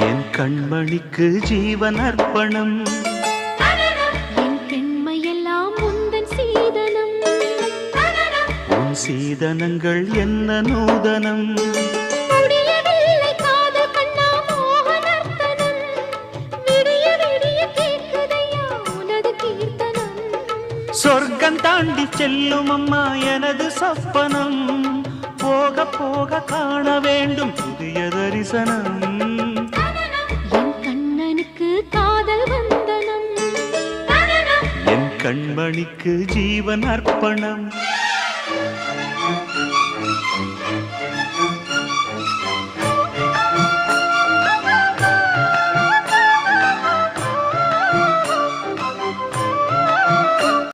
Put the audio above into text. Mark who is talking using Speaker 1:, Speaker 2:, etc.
Speaker 1: கண்மணிக்கு ஜீவன் அர்ப்பணம்.
Speaker 2: என் பெண்மையெல்லாம் உந்தன் சீதனம்.
Speaker 1: உன் சீதனங்கள் என்ன நூதனம்? சொர்க்கம் தாண்டி செல்லும் அம்மா எனது சப்பனம். போக போக காண வேண்டும் புதிய தரிசனம். கண்மணிக்கு ஜீவன் அர்ப்பணம்.